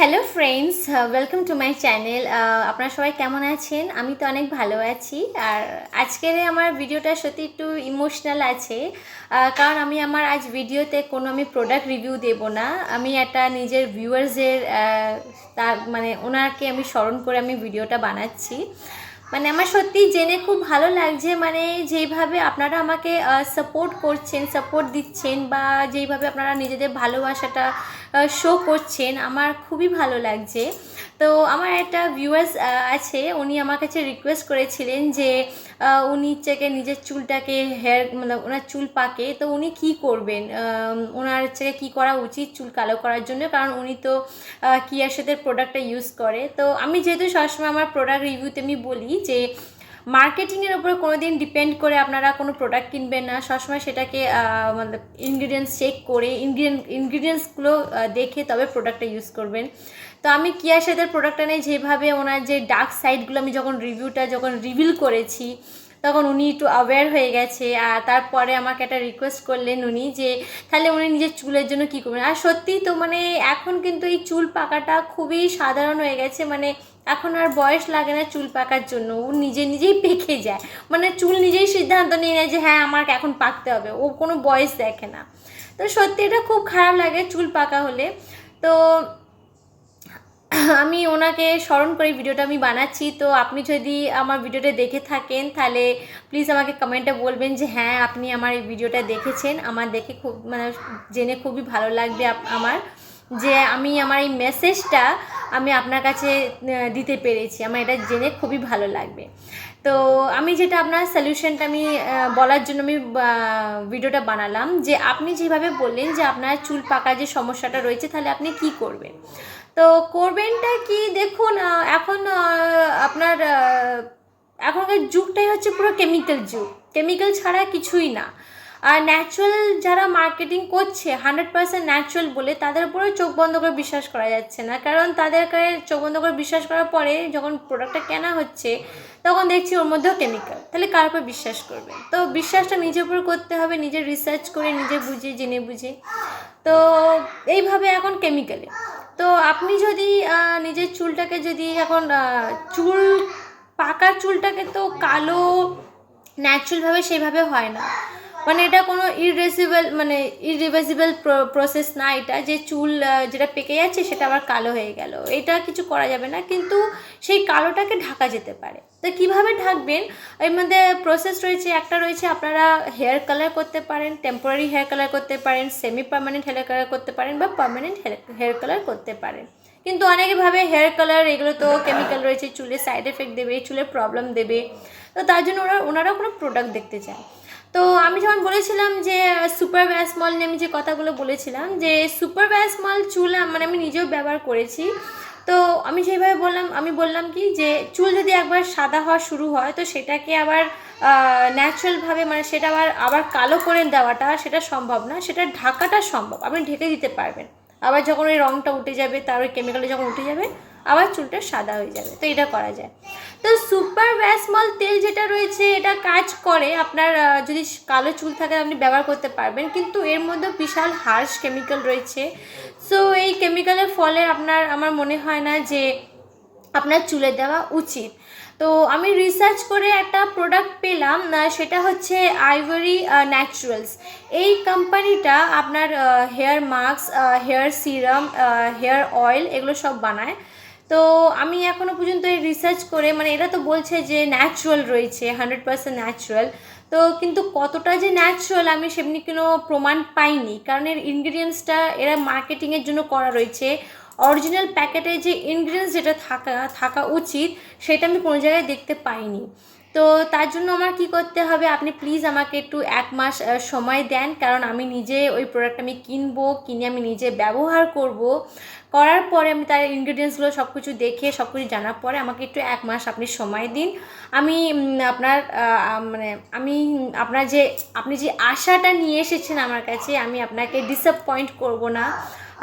Hello friends welcome to my channel আপনারা সবাই কেমন আছেন? আমি তো অনেক ভালো আছি। আর আজকের আমার ভিডিওটা সত্যি একটু ইমোশনাল আছে। কারণ আমি আমার আজ ভিডিওতে কোনো আমি প্রোডাক্ট রিভিউ দেব না। আমি একটা নিজের ভিউয়ার্সের তার মানে ওনাকে আমি স্মরণ করে আমি ভিডিওটা বানাচ্ছি। মানে আমার সত্যি জেনে খুব ভালো লাগছে মানে যেইভাবে আপনারা আমাকে সাপোর্ট করছেন সাপোর্ট দিচ্ছেন বা যেইভাবে আপনারা নিজেদের ভালোবাসাটা শো করছেন, আমার খুবই ভালো লাগছে। তো আমার একটা ভিউয়ার্স আছে, উনি আমার কাছে রিকোয়েস্ট করেছিলেন যে উনি হচ্ছে নিজের চুলটাকে হেয়ার মানে ওনার চুল পাকে, তো উনি কি করবেন? ওনার হচ্ছে কী করা উচিত চুল কালো করার জন্য? কারণ উনি তো কিয়ার সাথে প্রোডাক্টটা ইউজ করে। তো আমি যেহেতু সবসময় আমার প্রোডাক্ট রিভিউতে আমি বলি যে মার্কেটিংয়ের উপর কোনো দিন ডিপেন্ড করে আপনারা কোনো প্রোডাক্ট কিনবেন না। সবসময় সেটাকে মানে ইনগ্রিডিয়েন্টস চেক করে ইনগ্রিডিয়েন্ট ইনগ্রিডিয়েন্টসগুলো দেখে তবে প্রোডাক্টটা ইউজ করবেন। তো আমি কিয়ার সাথে প্রোডাক্টটা নিয়ে যেভাবে ওনার যে ডার্ক সাইডগুলো আমি যখন রিভিউটা যখন রিভিল করেছি, তখন উনি একটু অ্যাওয়্যার হয়ে গেছে। আর তারপরে আমাকে একটা রিকোয়েস্ট করলেন উনি যে, তাহলে উনি নিজের চুলের জন্য কী করবেন? আর সত্যিই তো মানে এখন কিন্তু এই চুল পাকাটা খুবই সাধারণ হয়ে গেছে। মানে এখন আর বয়স লাগে না চুল পাকার জন্য। ও নিজে নিজেই পেকে যায়। মানে চুল নিজেই সিদ্ধান্ত নিয়ে নেয় যে হ্যাঁ আমার এখন পাকতে হবে। ও কোনো বয়স দেখে না। তো সত্যি এটা খুব খারাপ লাগে চুল পাকা হলে। তো আমি ওনাকে স্মরণ করে ভিডিওটা আমি বানাচ্ছি। তো আপনি যদি আমার ভিডিওটা দেখে থাকেন, তাহলে প্লিজ আমাকে কমেন্টে বলবেন যে হ্যাঁ আপনি আমার এই ভিডিওটা দেখেছেন। আমার দেখে খুব মানে জেনে খুবই ভালো লাগবে আমার। যে আমি আমার এই মেসেজটা আমি আপনার কাছে দিতে পেরেছি। আমার এটা জেনে খুবই ভালো লাগবে। তো আমি যেটা আপনার সলিউশনটা আমি বলার জন্য আমি ভিডিওটা বানালাম যে আপনি যেভাবে বললেন যে আপনার চুল পাকা যে সমস্যাটা রয়েছে, তাহলে আপনি কি করবেন? তো করবেনটা কি? দেখুন এখন আপনার এখনকার যুগটাই হচ্ছে পুরো কেমিক্যাল যুগ। কেমিক্যাল ছাড়া কিছুই না। আর ন্যাচারাল যারা মার্কেটিং করছে হান্ড্রেড পার্সেন্ট ন্যাচুরাল বলে তাদের উপরে চোখ বন্ধ করে বিশ্বাস করা যাচ্ছে না। কারণ তাদেরকে চোখ বন্ধ করে বিশ্বাস করার পরে যখন প্রোডাক্টটা কেনা হচ্ছে, তখন দেখছি ওর মধ্যেও কেমিক্যাল তাহলে কার উপর বিশ্বাস করবে? তো বিশ্বাসটা নিজের উপর করতে হবে, নিজে রিসার্চ করে, নিজে বুঝে, জেনে বুঝে। তো এইভাবে এখন কেমিক্যালে তো আপনি যদি নিজের চুলটাকে যদি এখন চুল, পাকা চুলটাকে তো কালো ন্যাচুরালভাবে সেভাবে হয় না। মানে এটা কোনো ইরিসিবল মানে ইরিভার্সিবল প্রসেস না এটা, যে চুল যেটা পেকে যাচ্ছে সেটা আবার কালো হয়ে গেল। এটা কিছু করা যাবে না, কিন্তু সেই কালোটাকে ঢাকা যেতে পারে। তো কীভাবে ঢাকবেন? এর মধ্যে প্রসেস রয়েছে, একটা রয়েছে আপনারা হেয়ার কালার করতে পারেন টেম্পোরারি হেয়ার কালার করতে পারেন সেমি পার্মানেন্ট হেয়ার কালার করতে পারেন বা পার্মানেন্ট হেয়ার কালার করতে পারেন। কিন্তু অনেকে ভাবে হেয়ার কালার এগুলো তো কেমিক্যাল রয়েছে, চুলে সাইড এফেক্ট দেবে, চুলে প্রবলেম দেবে। তো তার জন্য ওরা ওনারা কোনো প্রোডাক্ট দেখতে চায়। তো আমি যখন বলেছিলাম যে সুপার ব্যাসমল নিয়ে আমি যে কথাগুলো বলেছিলাম, যে সুপার ব্যাসমল চুল মানে আমি নিজেও ব্যবহার করেছি। তো আমি যেভাবে বললাম, আমি বললাম কি যে, চুল যদি একবার সাদা হওয়া শুরু হয়, তো সেটাকে আবার ন্যাচারালভাবে মানে সেটা আবার আবার কালো করে দেওয়াটা সেটা সম্ভব না, সেটা ঢাকাটা সম্ভব। আপনি ঢেকে দিতে পারবেন। আবার যখন ওই রঙটা উঠে যাবে, তার ওই কেমিক্যালটা যখন উঠে যাবে, আবার চুলটা সাদা হয়ে যাবে। তো এটা করা যায়। তো সুপার ব্যাসমল তেল যেটা রয়েছে, এটা কাজ করে। আপনার যদি কালো চুল থাকে, আপনি ব্যবহার করতে পারবেন। কিন্তু এর মধ্যে বিশাল হার্শ কেমিক্যাল রয়েছে। সো এই কেমিক্যালের ফলে আপনার, আমার মনে হয় না যে আপনার চুলে দেওয়া উচিত। তো আমি রিসার্চ করে একটা প্রোডাক্ট পেলাম সেটা হচ্ছে আইভরি ন্যাচুরালস এই কোম্পানিটা আপনার hair mask hair serum hair oil এগুলো সব বানায়। তো আমি এখনও পর্যন্ত এই রিসার্চ করে মানে এরা তো বলছে যে ন্যাচুরাল রয়েছে হান্ড্রেড পার্সেন্ট ন্যাচুরাল তো কিন্তু কতটা যে ন্যাচুরাল আমি সেমনি কোনো প্রমাণ পাইনি, কারণ এর ইনগ্রিডিয়েন্টসটা এরা মার্কেটিংয়ের জন্য করা রয়েছে। অরিজিনাল প্যাকেটে যে ইনগ্রিডিয়েন্টস যেটা থাকা থাকা উচিত, সেটা আমি কোনো জায়গায় দেখতে পাইনি। তো তার জন্য আমার কি করতে হবে? আপনি প্লিজ আমাকে একটু এক মাস সময় দেন। কারণ আমি নিজে ওই প্রোডাক্ট আমি কিনবো, কিনে আমি নিজে ব্যবহার করব। করার পরে আমি তার ইনগ্রিডিয়েন্টসগুলো সব কিছু দেখে সব কিছু জানার পরে আমাকে একটু এক মাস আপনি সময় দিন। আমি আপনার মানে আমি, আপনার যে, আপনি যে আশাটা নিয়ে এসেছেন আমার কাছে, আমি আপনাকে ডিসঅ্যাপয়েন্ট করব না।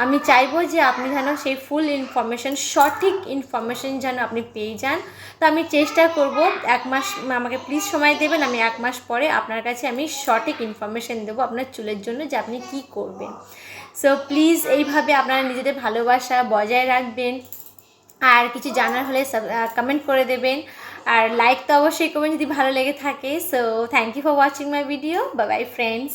আমি চাইব যে আপনি যেন সেই ফুল ইনফরমেশন সঠিক ইনফরমেশন যেন আপনি পেয়ে যান। তো আমি চেষ্টা করব, এক মাস, আমাকে প্লিজ সময় দেবেন, আমি এক মাস পরে আপনার কাছে আমি সঠিক ইনফরমেশন দেবো আপনার চুলের জন্য যে আপনি কি করবেন। সো প্লিজ এইভাবে আপনারা নিজেদের ভালোবাসা বজায় রাখবেন। আর কিছু জানার হলে কমেন্ট করে দেবেন। আর লাইক তো অবশ্যই করবেন যদি ভালো লেগে থাকে। So thank you for watching my video bye bye friends